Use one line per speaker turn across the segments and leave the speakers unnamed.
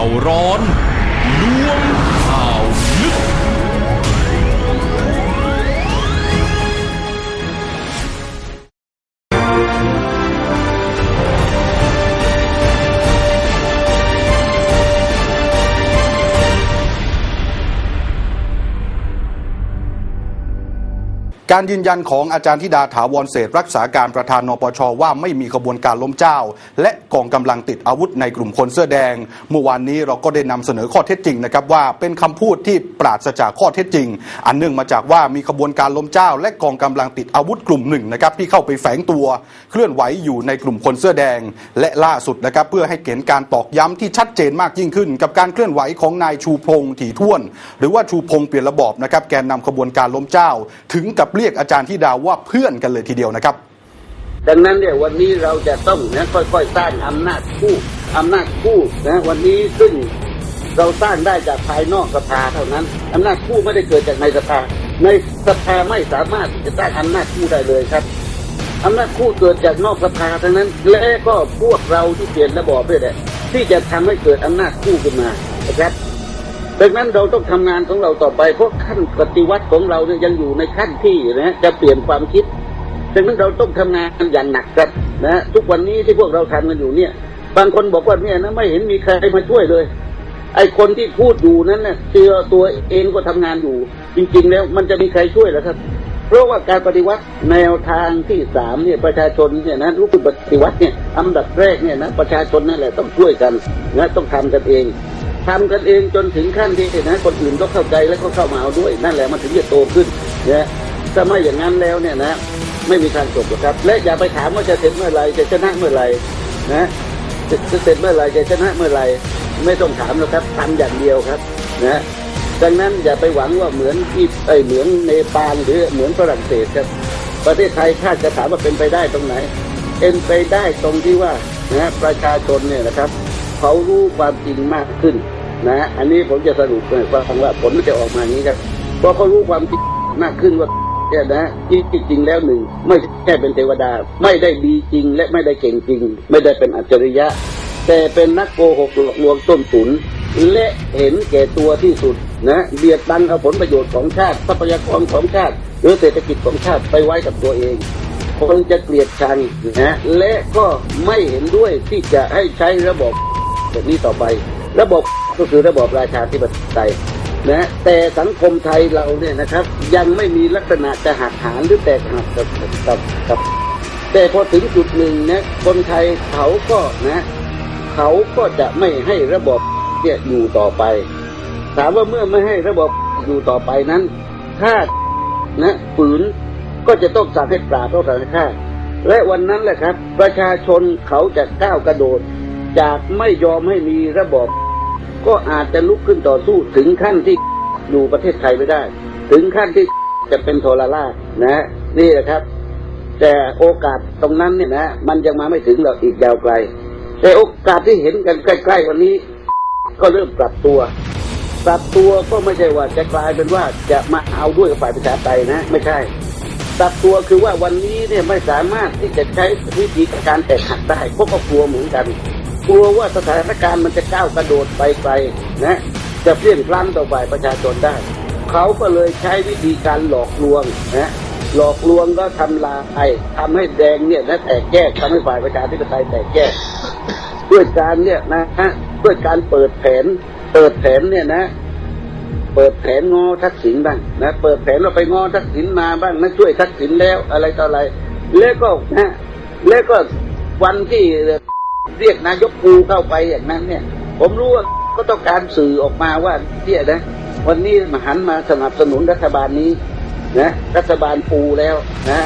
าวร้อนลวงข่าวลึก
การยืนยันของอาจารย์ธิดาถาวรเศษรักษาการประธานนปชว่าไม่มีขบวนการล้มเจ้า และกองกำลังติดอาวุธในกลุ่มคนเสื้อแดง เมื่อวานนี้เราก็ได้นำเสนอข้อเท็จจริงนะครับว่าเป็นคำพูดที่ปราศจากข้อเท็จจริง อันเนื่องมาจากว่ามีขบวนการล้มเจ้า และกองกำลังติดอาวุธกลุ่มหนึ่งนะครับที่เข้าไปแฝงตัว เคลื่อนไหวอยู่ในกลุ่มคนเสื้อแดง และล่าสุดนะครับเพื่อให้เห็นการตอกย้ำที่ชัดเจนมากยิ่งขึ้น กับการเคลื่อนไหวของนายชูพงษ์ถี่ถ้วน หรือว่าชูพงษ์เปลี่ยนระบอบนะครับแกนนำขบวนการล้มเจ้าถึงกับเรียกอาจารย์ธิดาว่าเพื่อนกันเลยทีเดียวนะครับ
ดังนั้นเนี่ยวันนี้เราจะต้องนะค่อยๆสร้างอำนาจคู่อำนาจคู่นะวันนี้ซึ่งเราสร้างได้จากภายนอกสภาเท่านั้นอำนาจคู่ไม่ได้เกิดจากในสภา ในสภาไม่สามารถจะสร้างอำนาจคู่ได้เลยครับอำนาจคู่เกิดจากนอกสภาทั้งนั้น และก็พวกเราที่เปลี่ยนระบอบด้วยแหละที่จะทำให้เกิดอำนาจคู่ขึ้นมานะครับ ดังนั้นเราต้องทำงานของเราต่อไปเพราะขั้นปฏิวัติของเราเนี่ยยังอยู่ในขั้นที่นะจะเปลี่ยนความคิดดังนั้นเราต้องทำงานอย่างหนักครับนะทุกวันนี้ที่พวกเราทำกันอยู่เนี่ย บางคนบอกว่าเนี่ยนะไม่เห็นมีใครมาช่วยเลย ไอ้คนที่พูดอยู่นั้นเนี่ยเตือตัวเองก็ทำงานอยู่ จริง ๆ แล้วมันจะมีใครช่วยหรอครับ เพราะว่าการปฏิวัติแนวทางที่สามเนี่ยประชาชนเนี่ยนะรู้สึกปฏิวัติเนี่ยอันดับแรกเนี่ยนะประชาชนนั่นแหละต้องช่วยกันนะต้องทำกันเอง ทำกันเองจนถึงขั้นที่นะคนอื่นก็เข้าใจแล้วก็เข้ามาเอาด้วย นั่นแหละมันถึงจะโตขึ้นนะถ้าไม่อย่างนั้นแล้วเนี่ยนะไม่มีทางจบหรอกครับ และอย่าไปถามว่าจะเสร็จเมื่อไรจะชนะเมื่อไรนะจะจะเสร็จเมื่อไรจะชนะเมื่อไรไม่ต้องถามหรอกครับทำอย่างเดียวครับนะดังนั้นอย่าไปหวังว่าเหมือนที่ไอเหมือนเนปาลหรือเหมือนฝรั่งเศสครับ ประเทศไทยถ้าจะถามว่าเป็นไปได้ตรงไหนเป็นไปได้ตรงที่ว่านะประชาชนเนี่ยนะครับ เขารู้ความจริงมากขึ้นนะ อันนี้ผมจะสรุปให้ฟังว่าผลมันจะออกมาอย่างนี้ครับเพราะเขารู้ความจริงมากขึ้นว่าเนี่ยนะที่จริงแล้วหนึ่งไม่แค่เป็นเทวดา ไม่ได้ดีจริง และไม่ได้เก่งจริง ไม่ได้เป็นอัจฉริยะ แต่เป็นนักโกหกหลอกลวงต้นตุนและเห็นแก่ตัวที่สุดนะเบียดบังเอาผลประโยชน์ของชาติทรัพยากรของชาติ หรือเศรษฐกิจของชาติไปไว้กับตัวเองคนจะเกลียดชังนะและก็ไม่เห็นด้วยที่จะให้ใช้ระบบ แบบนี้ต่อไป ระบบก็คือระบบราชาธิปไตยนะแต่สังคมไทยเราเนี่ยนะครับ ยังไม่มีลักษณะจะหักหานหรือแตกหักกับกับกับแต่พอถึงจุดหนึ่งนะคนไทยเขาก็นะเขาก็จะไม่ให้ระบบเนี่ยอยู่ต่อไป ถามว่าเมื่อไม่ให้ระบบอยู่ต่อไปนั้น ถ้านะฝืนก็จะต้องสั่งให้ปราบต้องสั่งให้ฆ่าและวันนั้นแหละครับ ประชาชนเขาจะก้าวกระโดด จากไม่ยอมให้มีระบอบก็อาจจะลุกขึ้นต่อสู้ถึงขั้นที่อยู่ประเทศไทยไม่ได้ ถึงขั้นที่จะเป็นโทรล่าชนะ นี่แหละครับ แต่โอกาสตรงนั้นเนี่ยนะ มันยังมาไม่ถึงหรอกอีกยาวไกล แต่โอกาสที่เห็นกันใกล้ๆวันนี้ ก็เริ่มปรับตัว ปรับตัวก็ไม่ใช่ว่าจะกลายเป็นว่าจะมาเอาด้วยกับฝ่ายประชาธิปไตยนะ ไม่ใช่ปรับตัวคือว่าวันนี้เนี่ยไม่สามารถที่จะใช้วิธีการแตกหักได้เพราะก็กลัวเหมือนกัน กลัวว่าสถานการณ์มันจะก้าวกระโดดไปไกลนะจะเปลี่ยนพลันต่อฝ่ายประชาชนได้ เขาก็เลยใช้วิธีการหลอกลวงนะหลอกลวงก็ทำลายทำให้แดงเนี่ยนะแตกแยกทำให้ฝ่ายประชาธิปไตยแตกแยกด้วยการเนี่ยนะฮะด้วยการเปิดแผน เปิดแผนเนี่ยนะ เปิดแผนงอทักษิณบ้างนะเปิดแผนเราไปงอทักษิณมาบ้างนะช่วยทักษิณแล้วอะไรต่ออะไร แล้วก็นะแล้วก็วันที่ เรียกนายกปูเข้าไปอย่างนั้นเนี่ย ผมรู้ว่าก็ต้องการสื่อออกมาว่าเนี่ยนะ วันนี้มหันมาสนับสนุนรัฐบาลนี้นะรัฐบาลปูแล้วนะ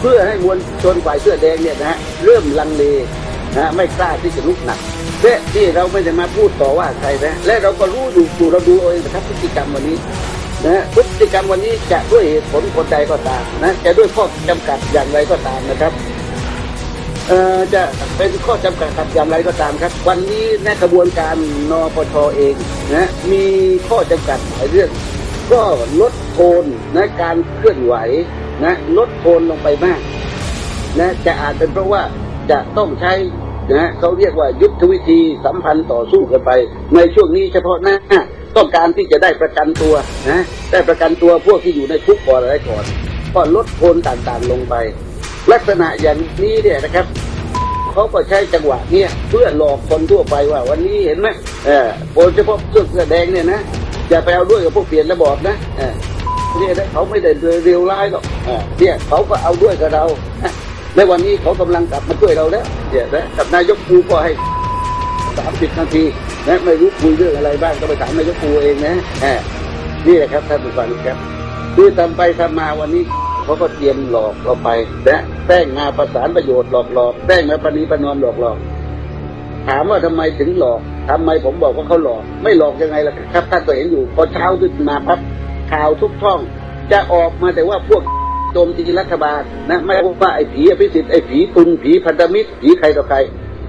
เพื่อให้มวลชนฝ่ายเสื้อแดงเนี่ยนะเริ่มลังเลนะไม่กล้าที่จะลุกหนักและที่เราไม่ได้มาพูดต่อว่าใครนะและเราก็รู้อยู่อยู่เราดูเอาเองนะครับพฤติกรรมวันนี้นะพฤติกรรมวันนี้จะด้วยเหตุผลคนใดก็ตามนะจะด้วยข้อจำกัดอย่างไรก็ตามนะครับ เอ่อจะเป็นข้อจำกัดขัดอย่างไรก็ตามครับ วันนี้ในกระบวนการนปชเองนะมีข้อจำกัดหลายเรื่อง ก็ลดโทนนะการเคลื่อนไหวนะลดโทนลงไปมากนะจะอาจเป็นเพราะว่าจะต้องใช้นะเขาเรียกว่ายุทธวิธีสัมพันธ์ต่อสู้กันไป ในช่วงนี้เฉพาะหน้าต้องการที่จะได้ประกันตัวนะได้ประกันตัวพวกที่อยู่ในคุกก่อนอะไรก่อน ก็ลดโทนต่างๆลงไป ลักษณะอย่างนี้เนี่ยนะครับเขาก็ใช้จังหวะเนี่ยเพื่อหลอกคนทั่วไปว่าวันนี้เห็นไหมเออโดยเฉพาะเสื้อเสื้อแดงเนี่ยนะอย่าไปเอาด้วยกับพวกเปลี่ยนระบอบนะเออเนี่ยนะเขาไม่ได้เร็วร้ายหรอกเออเนี่ยเขาก็เอาด้วยกับเราในวันนี้เขากำลังกลับมาช่วยเราแล้วเนี่ยนะกับนายกปูก็ให้สามสิบนาทีนะไม่รู้คุยเรื่องอะไรบ้างก็ไปถามนายกปูเองนะเนี่แหละครับท่านผู้ฟังครับ คือทำไปทำมาวันนี้เขาก็เตรียมหลอกเราไปและแป้งงาประสานประโยชน์หลอกหลอกแป้งมาปณีประนอมหลอกหลอกถามว่าทำไมถึงหลอกทำไมผมบอกว่าเขาหลอก ไม่หลอกยังไงล่ะครับท่านก็เห็นอยู่พอเช้าขึ้นมาพับข่าวทุกช่อง จะออกมาแต่ว่าพวกโจมตีรัฐบาลนะ ไม่ว่าไอ้ผีอภิสิทธิ์ไอ้ผีตุนผีพันธมิตรผีใครต่อใคร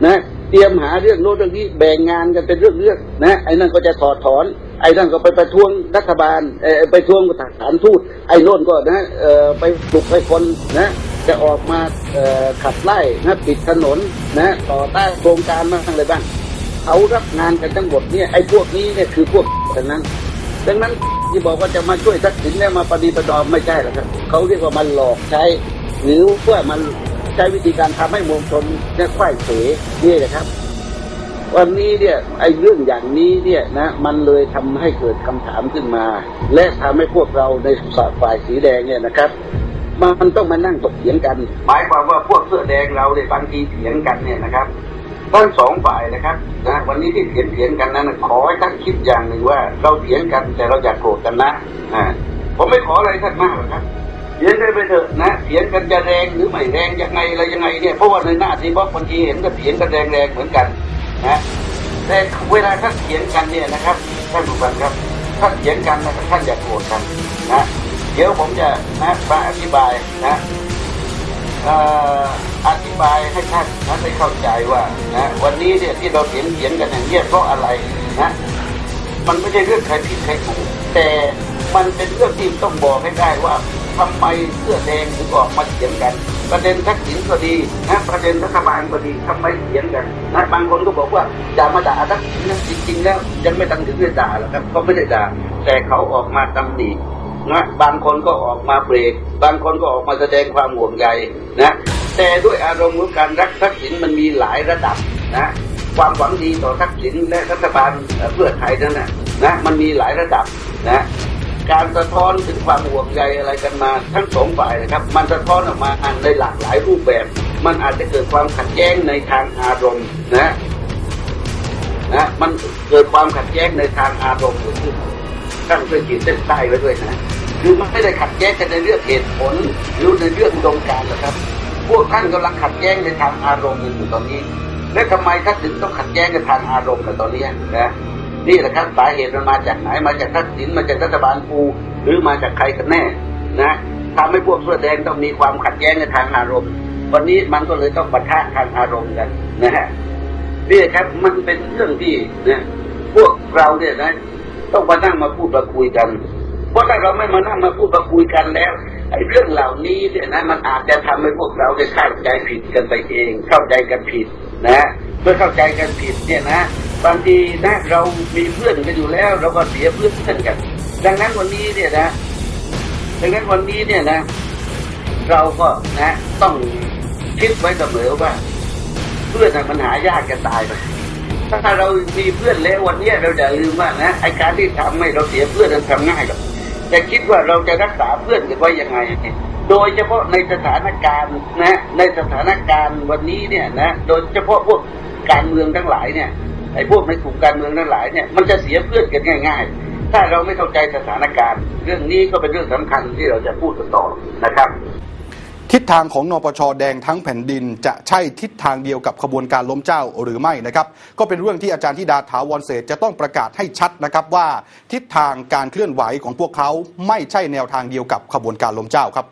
นะ เตรียมหาเรื่องโน้นเรื่องนี้แบ่งงานกันเป็นเรื่องๆนะไอ้นั่นก็จะถอดถอน ไอ้นั่นก็ไปประท้วงรัฐบาลไปทวงสถานทูตไอ้โน่นก็นะเออไปปลุกให้คนนะจะออกมาขับไล่นะปิดถนนนะต่อต้านโครงการมางอะไรบ้างเขารับงานกันทั้งหมดเนี่ยไอ้พวกนี้เนี่ยคือพวกทั้งนั้นดังนั้นที่บอกว่าจะมาช่วยทักษิณแล้วมาปฏิบัติดอมไม่ใช่หรอกครับเขาเรียกว่ามันหลอกใช้ หรือว่ามัน ใช้วิธีการทำให้มวลชนเนี่ยควายเสนี่แหละครับ วันนี้เนี่ยไอ้เรื่องอย่างนี้เนี่ยนะมันเลยทำให้เกิดคำถามขึ้นมา และทำให้พวกเราในฝ่ายสีแดงเนี่ยนะครับมันต้องมานั่งตกเถียงกัน หมายความว่าพวกเสื้อแดงเราเนี่ยบางทีเถียงกันเนี่ยนะครับทั้งสองฝ่ายนะครับนะวันนี้ที่เถียงเถียงกันนั้นขอให้ท่านคิดอย่างหนึ่งว่า เราเถียงกันแต่เราอย่าโกรธกันนะอ่าผมไม่ขออะไรท่านมากหรอกครับ เถียงกันไปเถอะนะเถียงกันจะแรงหรือไม่แรงยังไงอะไรยังไงเนี่ยเพราะว่าในหน้าที่บล็อกบางทีเห็นก็เถียงกันแรงแรงๆเหมือนกันนะแต่เวลาท่านเถียงกันเนี่ยนะครับท่านผู้ฟังครับท่านเถียงกันนะครับท่านอย่าโกรธกันนะเดี๋ยวผมจะนะมาอธิบายนะอธิบายให้ท่านนะได้เข้าใจว่านะวันนี้เนี่ยที่เราเถียงเถียงกันอย่างนี้ยเพราะอะไรนะมันไม่ใช่เรื่องใครผิดใครถูกแต่มันเป็นเรื่องที่ต้องบอกให้ได้ว่า ทำไมเสื้อแดงถึงออกมาเถียงกัน ประเด็นทักษิณก็ดีนะประเด็นรัฐบาลก็ดีทำไมเถียงกันนะบางคนก็บอกว่าอย่ามาด่าทักษิณนะจริงๆแล้วยังไม่ตั้งถึงได้ด่าหรอกครับก็ไม่ได้ด่าแต่เขาออกมาตำหนินะบางคนก็ออกมาเบรกบางคนก็ออกมาแสดงความห่วงใยนะแต่ด้วยอารมณ์ของการรักทักษิณมันมีหลายระดับนะความหวังดีต่อทักษิณและรัฐบาลเอ่อเพื่อไทยนั่นนะนะมันมีหลายระดับนะ การสะท้อนถึงความห่วงใยอะไรกันมา ทั้งสองฝ่ายนะครับ มันสะท้อนออกมาในหลากหลายรูปแบบ มันอาจจะเกิดความขัดแย้งในทางอารมณ์นะนะมันเกิดความขัดแย้งในทางอารมณ์เกิดขึ้นท่านช่วยขีดเส้นใต้ไว้ด้วยนะคือมันไม่ได้ขัดแย้งกันในเรื่องเหตุผลหรือในเรื่องอุดมการณ์หรอกครับ พวกท่านกำลังขัดแย้งในทางอารมณ์อยู่ตอนนี้ และทำไมท่านถึงต้องขัดแย้งกันทางอารมณ์กันตอนนี้นะ นี่แหละครับสาเหตุมันมาจากไหนมาจากทักษิณมาจากรัฐบาลปูหรือมาจากใครกันแน่นะทำให้พวกเสื้อแดงต้องมีความขัดแย้งในทางอารมณ์ วันนี้มันก็เลยต้องปะทะทางอารมณ์กันนะฮะนี่ครับมันเป็นเรื่องที่นะพวกเราเนี่ยนะ ต้องมานั่งมาพูดมาคุยกัน เพราะถ้าเราไม่มานั่งมาพูดมาคุยกันแล้วไอ้เรื่องเหล่านี้เนี่ยนะมันอาจจะทำให้พวกเราได้เข้าใจผิดกันไปเอง เข้าใจกันผิดนะ เมื่อเข้าใจกันผิดเนี่ยนะบางทีนะเรามีเพื่อนกันอยู่แล้ว เราก็เสียเพื่อนกัน ดังนั้นวันนี้เนี่ยนะ ดังนั้นวันนี้เนี่ยนะ เราก็นะต้องคิดไว้เสมอว่า เพื่อนน่ะมันหายากจะตายไปถ้าเรามีเพื่อนแล้ววันนี้เราอย่าลืมว่านะไอการที่ทำให้เราเสียเพื่อนมันทำง่ายหรอกแต่คิดว่าเราจะรักษาเพื่อนกันไว้ยังไง โดยเฉพาะในสถานการณ์นะ ในสถานการณ์วันนี้เนี่ยนะ โดยเฉพาะพวก การเมืองทั้งหลายเนี่ยไอ้พวกในกลุ่มการเมืองทั้งหลายเนี่ยมันจะเสียเพื่อนกันง่าย ๆ ถ้าเราไม่เข้าใจสถานการณ์ เรื่องนี้ก็เป็นเรื่องสำคัญที่เราจะพูดต่อนะครับ
ทิศทางของนปชแดงทั้งแผ่นดินจะใช่ทิศทางเดียวกับขบวนการล้มเจ้าหรือไม่นะครับ ก็เป็นเรื่องที่อาจารย์ธิดาถาวรเศษจะต้องประกาศให้ชัดนะครับว่า ทิศทางการเคลื่อนไหวของพวกเขาไม่ใช่แนวทางเดียวกับขบวนการล้มเจ้าครับ